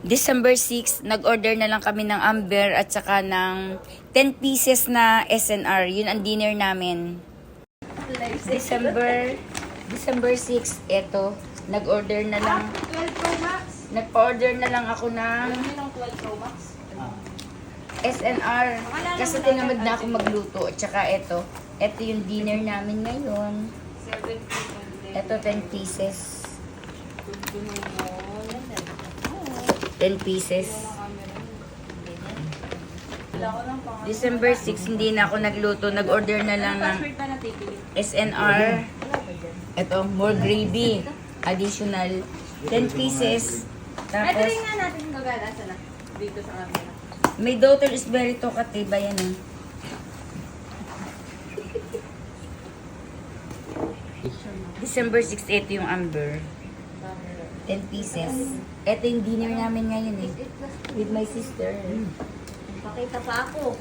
December 6, nag-order na lang kami ng Amber at saka ng 10 pieces na SNR. Yun ang dinner namin. December December 6, eto, nag-order na lang. 12 Pro Max. Nag-order na lang ako ng Alam niyo ng 12 Pro Max? SNR. Kasi tinamad na ako magluto. At saka eto, eto yung dinner namin ngayon. 7 Pro Eto 10 pieces. Gundo mo. 10 pieces. December 6, hindi na ako nagluto. Nag-order na lang ng. SNR. Ito, more gravy. Additional 10 pieces. Tapos, nga natin gagala sana. Dito sa camera. may daughter is very talkative. Ayan eh. December 6, ito yung amber. 10 pieces. Ito yung dinner namin ngayon eh. With my sister. Pakita pa ako.